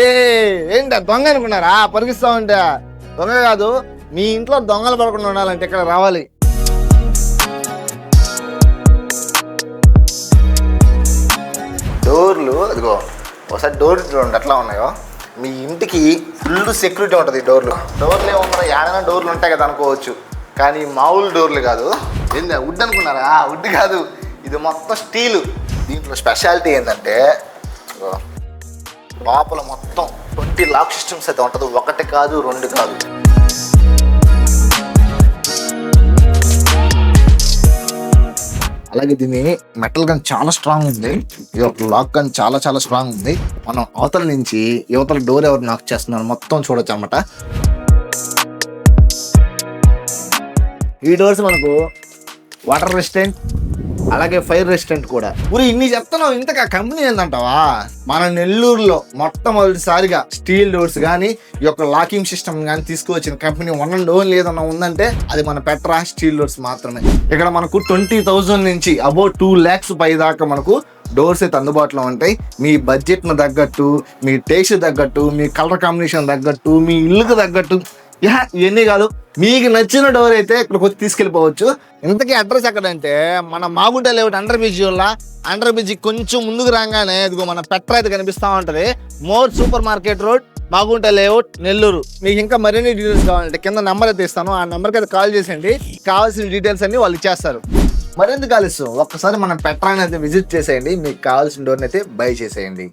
ఏ ఏంట దొంగ అనుకున్నారా? పరిగిస్తా ఉంటే దొంగ కాదు మీ ఇంట్లో దొంగలు పడకుండా ఉండాలంటే ఇక్కడ రావాలి. డోర్లు అదిగో ఒకసారి డోర్ చూడండి ఎట్లా ఉన్నాయో. మీ ఇంటికి ఫుల్ సెక్యూరిటీ ఉంటుంది డోర్లు. డోర్లు ఏమన్నా ఏడైనా డోర్లు ఉంటాయి కదా అనుకోవచ్చు. కానీ మామూలు డోర్లు కాదు. ఏంది వుడ్ అనుకున్నారా? వుడ్ కాదు. ఇది మొత్తం స్టీలు. దీంట్లో స్పెషాలిటీ ఏంటంటే లోపల మొత్తం ట్వంటీ లాక్ సిస్టమ్స్ అయితే ఉంటుంది. ఒకటి కాదు రెండు కాదు. అలాగే దీని మెటల్ గన్ చాలా స్ట్రాంగ్ ఉంది. ఇది ఒక లాక్ గన్ చాలా చాలా స్ట్రాంగ్ ఉంది. మనం అవతల నుంచి యువతల డోర్ ఎవరు నాక్ చేస్తున్నారు మొత్తం చూడొచ్చు అనమాట ఈ డోర్స్ మనకు వాటర్ రెసిస్టెంట్ అలాగే ఫైర్ రెసిస్టెంట్ కూడా. ఊరి ఇన్ని చెప్తున్నావు ఇంతకా కంపెనీ ఏందంటావా? మన నెల్లూరులో మొట్టమొదటిసారిగా స్టీల్ డోర్స్ కానీ ఈ యొక్క లాకింగ్ సిస్టమ్ కానీ తీసుకువచ్చిన కంపెనీ వన్ అండ్ ఓన్ ఏదన్నా ఉందంటే అది మన పెట్రా స్టీల్ డోర్స్ మాత్రమే. ఇక్కడ మనకు ట్వంటీ థౌజండ్ నుంచి అబౌ టూ ల్యాక్స్ పై దాకా మనకు డోర్స్ అయితే అందుబాటులో ఉంటాయి. మీ బడ్జెట్ను తగ్గట్టు మీ టేస్ట్ తగ్గట్టు మీ కలర్ కాంబినేషన్ తగ్గట్టు మీ ఇల్లుకు తగ్గట్టు యా ఇవన్నీ కాదు. మీకు నచ్చిన డోర్ అయితే ఇక్కడికి వచ్చి తీసుకెళ్ళిపోవచ్చు. ఇంతకీ అడ్రస్ ఎక్కడంటే మన మాగుంట లేవు అండర్ బ్రిడ్జ్ వల్ల అండర్ బ్రిడ్జ్ కొంచెం ముందుకు రాగానే ఇదిగో మన పెట్ర అయితే కనిపిస్తా ఉంటది. More super market road Magunta layout Nellore. మీకు ఇంకా మరిన్ని డీటెయిల్స్ కావాలంటే కింద నెంబర్ అయితే ఇస్తాను. ఆ నెంబర్కి అయితే కాల్ చేసేయండి. కావాల్సిన డీటెయిల్స్ అన్ని వాళ్ళు ఇచ్చేస్తారు. మరెందుకు కాలుస్తూ ఒక్కసారి మనం పెట్రాని అయితే విజిట్ చేసేయండి. మీకు కావాల్సిన డోర్ని అయితే బై చేసేయండి.